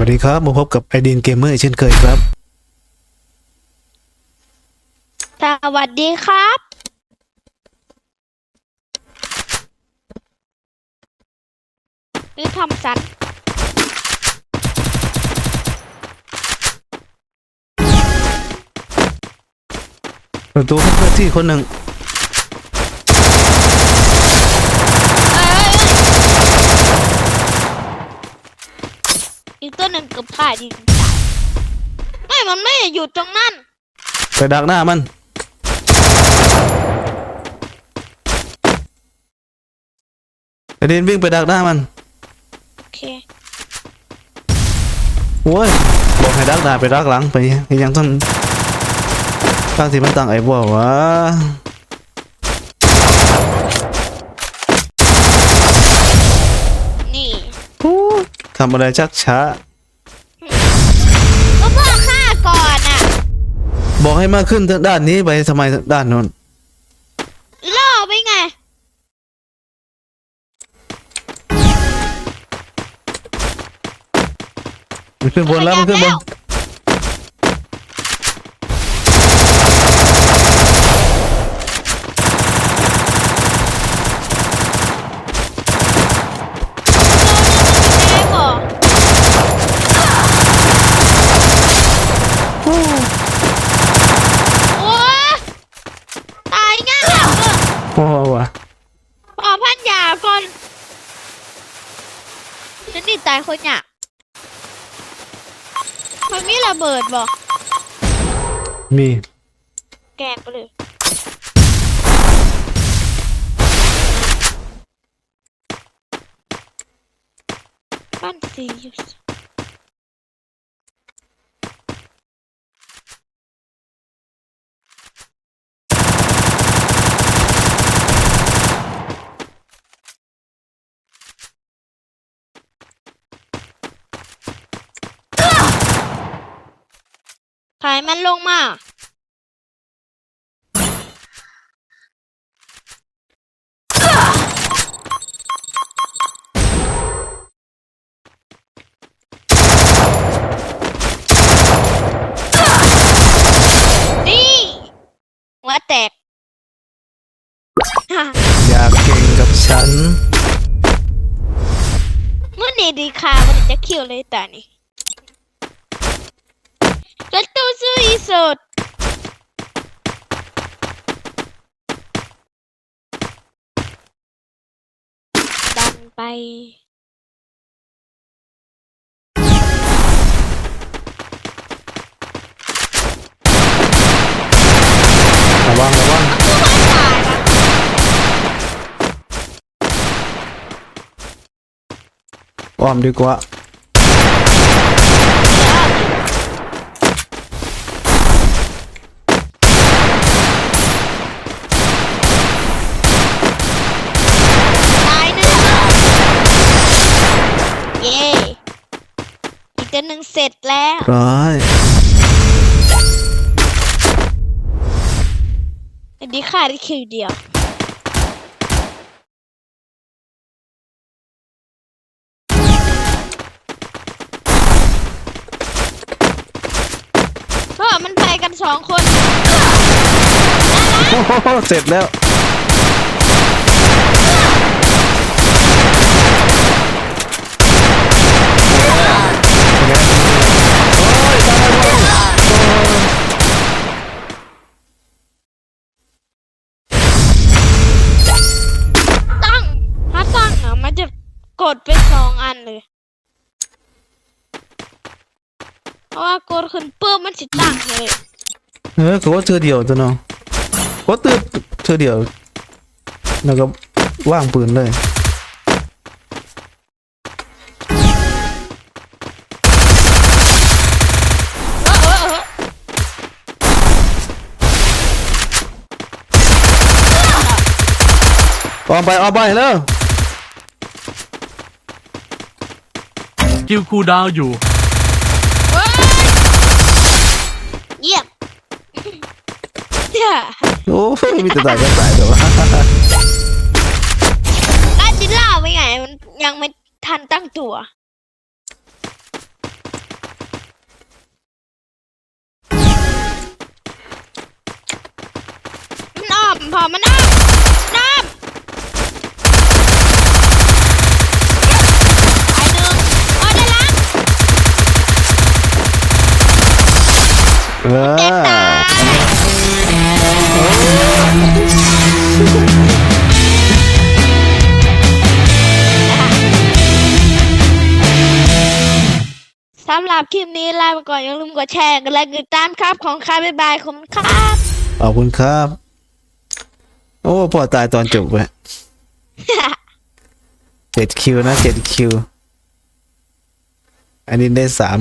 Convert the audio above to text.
วัสดีครับมาพบกับไอดีนเกมเมอร์เช่นเคยครับ สวัสดีครับหรือทำสันประตูให้เพื่อนที่คนหนึ่ง เอ้ย อีกตัวหนึ่งเกือบขาดยิงตายไม่มันไม่อยู่ตรงนั้นไปดักหน้ามัน ไอดีนวิ่งไปดักหน้ามัน โอเคโว้ยบอกให้ดักหน้าไปดักหลังไปยังต้องตั้งที่มันตั้งไอ้บัววะ นี่ ฮู้ ทำอะไรชักช้า ก็พ่อฆ่าก่อนอะบอกให้มาขึ้นด้านนี้ไปทำไมด้านโน้นล่อไปไง มันขึ้นบนแล้วมันขึ้นบน แม่บอกโอ้ตายง่ายอะ โอ้วะขอพันยาก่อนฉันนี่ตายคนเนี่ยมันมีระเบิดบอกมีแกงไปเลยบ้านสีอยู่ สขายมันลงมา นี่หัวแตกฮ่าอยากเก่งกับฉัน เมื่อนี่ดีค่ะมันจะคิวเลยแต่นี่รถตู้ ซื้ออีสุดดันไประวังระวังอ้อมดีกว่า ตายหนึ่งเย้ อีกตัวหนึ่งเสร็จแล้ว ร้อยอันนี้ขาดคิวเดียว เพราะมันไปกันสองคน โอ้โหเสร็จแล้ว ดไปสองอันเลย เพราะว่ากดขึ้นปื้มมันสิตั้งเลยเออก็ว่าเธอเดียวตัวน้องก็ตื่นเธอเดียว แล้วก็ว่างปืนเลยออเออเอออกไปออกไปแล้ว กิลคูดาวอยู่เยเยี่ยมเนี่โอ้ไม่ติดตายก็ตายเแต่ว่าจิล่าไปไงมันยังไม่ทันตั้งตัว มันอ้อมพอมันออมมันอ้อม เอเจ็บอตายสำหรับคลิปนี้ลาไปก่อนอย่าลืมกดแชร์กันและกดติดตามครับของค่าบ๊ายบายขอบคุณครับ ขอบคุณครับ โอ้พอตายตอนจบเลยเจ็ดคิวนะเจ็ดคิว อันนี้ได้สาม